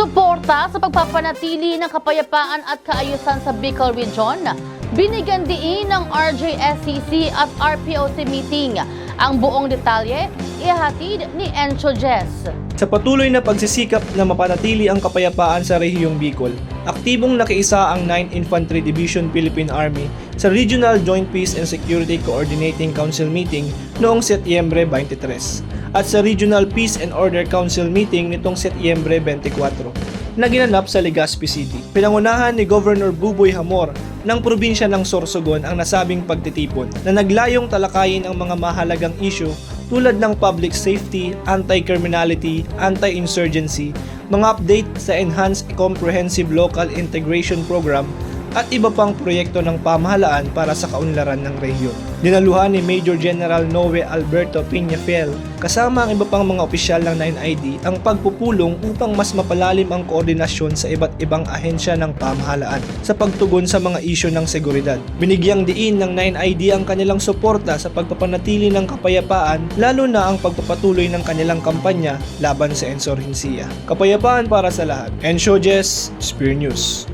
Suporta sa pagpapanatili ng kapayapaan at kaayusan sa Bicol Region, binigyan diin ng RJSCC at RPOC meeting. Ang buong detalye, ihatid ni Encho Jess. Sa patuloy na pagsisikap na mapanatili ang kapayapaan sa rehiyong Bicol, aktibong nakiisa ang 9th Infantry Division Philippine Army sa Regional Joint Peace and Security Coordinating Council meeting noong Setyembre 23 at sa Regional Peace and Order Council meeting nitong Setyembre 24 na ginanap sa Legazpi City. Pinangunahan ni Governor Buboy Hamor ng probinsya ng Sorsogon ang nasabing pagtitipon na naglayong talakayin ang mga mahalagang issue tulad ng public safety, anti-criminality, anti-insurgency, mga update sa Enhanced Comprehensive Local Integration Program at iba pang proyekto ng pamahalaan para sa kaunlaran ng rehiyon. Dinaluhan ni Major General Noe Alberto Peñafiel kasama ang iba pang mga opisyal ng 9ID ang pagpupulong upang mas mapalalim ang koordinasyon sa iba't ibang ahensya ng pamahalaan sa pagtugon sa mga isyu ng seguridad. Binigyang diin ng 9ID ang kanilang suporta sa pagpapanatili ng kapayapaan lalo na ang pagpapatuloy ng kanilang kampanya laban sa insurhensiya. Kapayapaan para sa lahat. Jess, Spear News.